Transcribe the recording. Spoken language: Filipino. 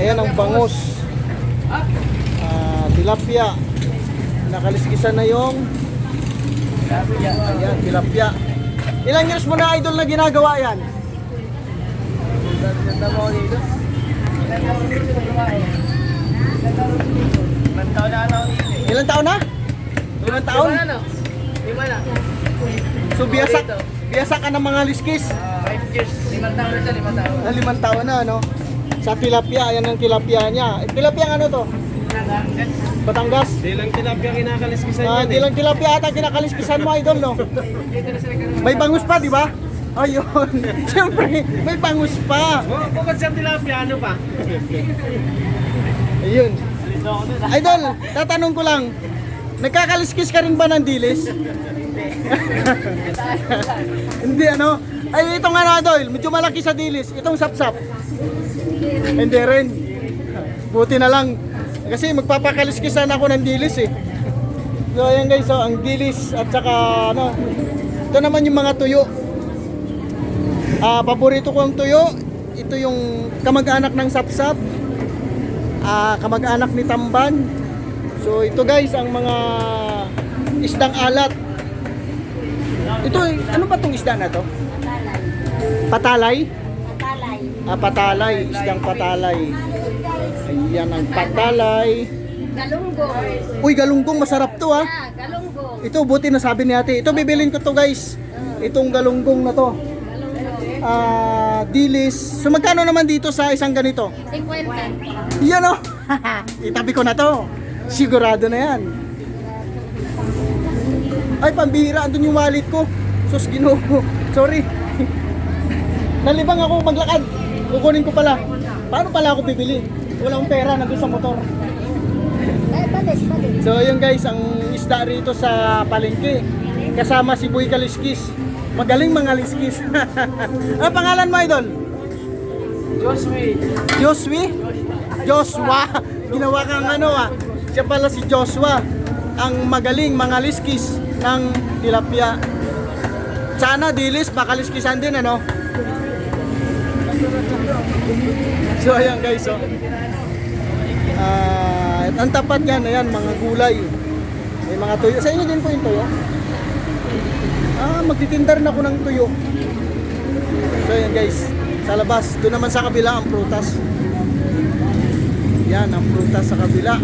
Ayan ang bangus. Ah, tilapia. Nakaliskisan na yung Ayan, tilapia. Ilang years mo na idol na ginagawa yan? Ilang taon na? Ilang taon? Lima na. So biyasak, biyasak ka ng mga liskis. Five years. Limang taon na siya, limang taon. Na limang taon na, no? Sa tilapia, ayan ang tilapia niya. Eh, Tilapia ano to? Batangas? Di lang tilapia kinakaliskisan Ah, yan di eh. lang tilapia ata kinakaliskisan mo, idol, no? May bangus pa, di ba? Ayun. Siyempre, may bangus pa. Oh, bukod sa tilapia, ano pa? Ayun. Idol, tatanong ko lang. Nagkakaliskis ka rin ba ng dilis? Hindi ano? Ay itong ano idol, medyo malaki sa dilis. Itong sapsap. Hindi rin. Buti na lang. Kasi magpapakaliskisan ako ng dilis eh. So ayan guys, so, ang dilis at saka ano, ito naman yung mga tuyo. Ah, paborito ko ang tuyo. Ito yung kamag-anak ng sapsap ah, kamag-anak ni Tamban. So ito guys ang mga isdang alat. Ito ano ba tong isda na to? Patalay. Patalay. Ah, patalay, isdang patalay. Ayan ang patalay. Galunggong. Uy, galunggong masarap to ah. Galunggong. Ito buti na sabi ni ate. Ito bibilin ko to guys. Itong galunggong na to. Galunggong. Ah, dilis. So magkano naman dito sa isang ganito? 50. Yan o. Itabi ko na to. Sigurado na yan. Ay, pambihira. Andun yung wallet ko. Sus, ginoo. Sorry. Nalibang ako maglakad. Kukunin ko pala. Paano pala ako bibili? Wala akong pera. Nandun sa motor. Balis. So, yun guys. Ang isda rito sa palengke. Kasama si Boy Kaliskis. Magaling mga liskis. ano pangalan mo, idol? Josue. Josue? Joshua. Ginawa kang ano ah. Siya pala si Joshua. Ang magaling mga liskis ng tilapia. Sana dilis, baka liskisan din ano. So ayan guys oh. Ah, ang tapat yan, ayan, mga gulay. May mga tuyo. Sa inyo din po yung tuyo? Ah, magtitindar na ako ng tuyo. So ayan guys, sa labas, doon naman sa kabila ang prutas. Yan, ang prutas sa kabila.